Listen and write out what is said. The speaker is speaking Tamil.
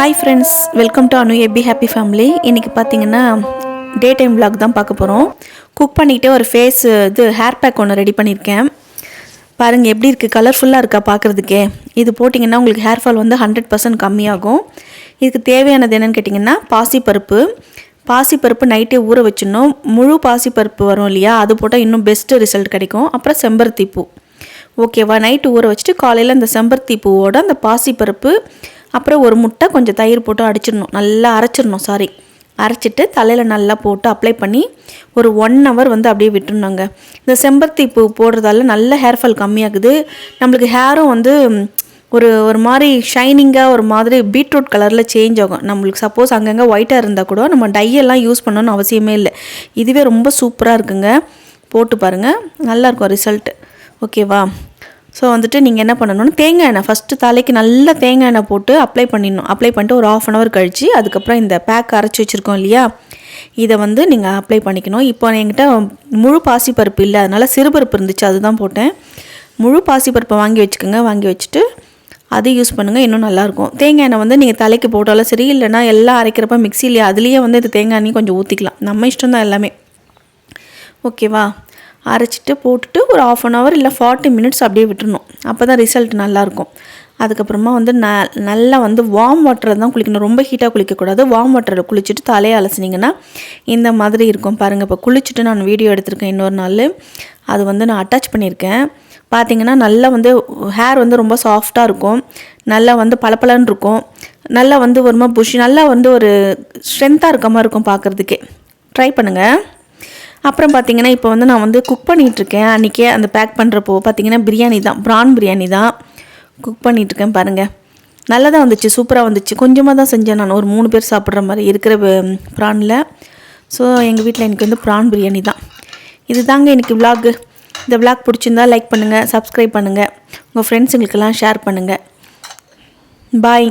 Hi friends welcome to Anu எபி happy family இன்றைக்கி பார்த்தீங்கன்னா டே டைம் விளாக் தான் பார்க்க போகிறோம் குக் பண்ணிக்கிட்டே ஒரு ஃபேஸ் இது ஹேர் பேக் ஒன்று ரெடி பண்ணியிருக்கேன் பாருங்கள் எப்படி இருக்குது கலர்ஃபுல்லாக இருக்கா பார்க்குறதுக்கே இது போட்டிங்கன்னா உங்களுக்கு ஹேர் ஃபால் வந்து ஹண்ட்ரட் பர்சன்ட் கம்மியாகும். இதுக்கு தேவையானது என்னென்னு கேட்டிங்கன்னா பாசிப்பருப்பு. பாசிப்பருப்பு நைட்டே ஊற வச்சிடணும். முழு பாசிப்பருப்பு வரும் இல்லையா? அது போட்டால் இன்னும் பெஸ்ட்டு ரிசல்ட் கிடைக்கும். அப்புறம் செம்பருத்தி பூ ஓகேவா நைட்டு ஊற வச்சுட்டு காலையில் அந்த செம்பருத்தி பூவோட அந்த பாசிப்பருப்பு அப்புறம் ஒரு முட்டை கொஞ்சம் தயிர் போட்டு அடிச்சிடணும். நல்லா அரைச்சிடணும் சாரி அரைச்சிட்டு தலையில் நல்லா போட்டு அப்ளை பண்ணி ஒரு ஒன் ஹவர் வந்து அப்படியே விட்டுருந்தாங்க இந்த செம்பருத்தி பூ போடுறதால நல்ல ஹேர் ஃபால் கம்மியாகுது. நம்மளுக்கு ஹேரும் வந்து ஒரு ஒரு மாதிரி ஷைனிங்காக ஒரு மாதிரி பீட்ரூட் கலரில் சேஞ்ச் ஆகும். நம்மளுக்கு சப்போஸ் அங்கங்கே ஒயிட்டாக இருந்தால் கூட நம்ம டையெல்லாம் யூஸ் பண்ணணும்னு அவசியமே இல்லை. இதுவே ரொம்ப சூப்பராக இருக்குங்க. போட்டு பாருங்கள் நல்லாயிருக்கும் ரிசல்ட் ஓகேவா ஸோ வந்துட்டு நீங்கள் என்ன பண்ணணும்னா தேங்காய் எண்ணெய். ஃபஸ்ட்டு தலைக்கு நல்லா தேங்காய் எண்ணெய் போட்டு அப்ளை பண்ணிடணும். அப்ளை பண்ணிட்டு ஒரு ஆஃப் அன் ஹவர் கழித்து அதுக்கப்புறம் இந்த பேக் அரைச்சி வச்சுருக்கோம் இல்லையா? இதை வந்து நீங்கள் அப்ளை பண்ணிக்கணும். இப்போ என்கிட்ட முழு பாசிப்பருப்பு இல்லை. அதனால் சிறுபருப்பு இருந்துச்சு அதுதான் போட்டேன். முழு பாசிப்பருப்பை வாங்கி வச்சுக்கோங்க. வாங்கி வச்சுட்டு அது யூஸ் பண்ணுங்கள் இன்னும் நல்லாயிருக்கும் தேங்காய் எண்ணெய் வந்து நீங்கள் தலைக்கு போட்டாலும் சரி இல்லைனா எல்லாம் அரைக்கிறப்ப மிக்சியில் அதுலேயே வந்து இந்த தேங்காய் எண்ணெய் கொஞ்சம் ஊற்றிக்கலாம் நம்ம இஷ்டம் தான் எல்லாமே ஓகேவா அரைச்சிட்டு போட்டுட்டு ஒரு ஆஃப் அன் ஹவர் இல்லை ஃபார்ட்டி மினிட்ஸ் அப்படியே விட்டுறணும். அப்போ தான் ரிசல்ட் நல்லாயிருக்கும். அதுக்கப்புறமா வந்து ந நல்லா வந்து வார்ம் வாட்டரில் தான் குளிக்கணும். ரொம்ப ஹீட்டாக குளிக்கக்கூடாது. வார்ம் வாட்டரில் குளிச்சுட்டு தலையை அலசினீங்கன்னா இந்த மாதிரி இருக்கும். பாருங்கள் இப்போ குளிச்சுட்டு நான் வீடியோ எடுத்திருக்கேன் இன்னொரு நாள். அது வந்து நான் அட்டாச் பண்ணியிருக்கேன். பார்த்தீங்கன்னா நல்லா வந்து ஹேர் வந்து ரொம்ப சாஃப்டாக இருக்கும். நல்லா வந்து பளபளன்னு இருக்கும். நல்லா வந்து ஒரு மாதிரி புஷ் நல்லா வந்து ஒரு ஸ்ட்ரென்த்தாக இருக்க மாதிரி இருக்கும் பார்க்குறதுக்கே ட்ரை பண்ணுங்கள் அப்புறம் பார்த்தீங்கன்னா இப்போ வந்து நான் வந்து குக் பண்ணிகிட்ருக்கேன் அன்றைக்கே அந்த பேக் பண்ணுறப்போ பார்த்தீங்கன்னா பிரியாணி தான் ப்ரான் பிரியாணி தான் குக் பண்ணிகிட்ருக்கேன் பாருங்கள் நல்லா தான் வந்துச்சு சூப்பராக வந்துச்சு. கொஞ்சமாக தான் செஞ்சேன் நான். ஒரு மூணு பேர் சாப்பிட்ற மாதிரி இருக்கிற ப்ரானில் ஸோ எங்கள் வீட்டில் எனக்கு வந்து ப்ரான் பிரியாணி தான். இது தாங்க எனக்கு vlog. இந்த vlog பிடிச்சிருந்தா லைக் பண்ணுங்கள் சப்ஸ்கிரைப் பண்ணுங்கள் உங்கள் ஃப்ரெண்ட்ஸுங்களுக்கெல்லாம் ஷேர் பண்ணுங்கள் பாய்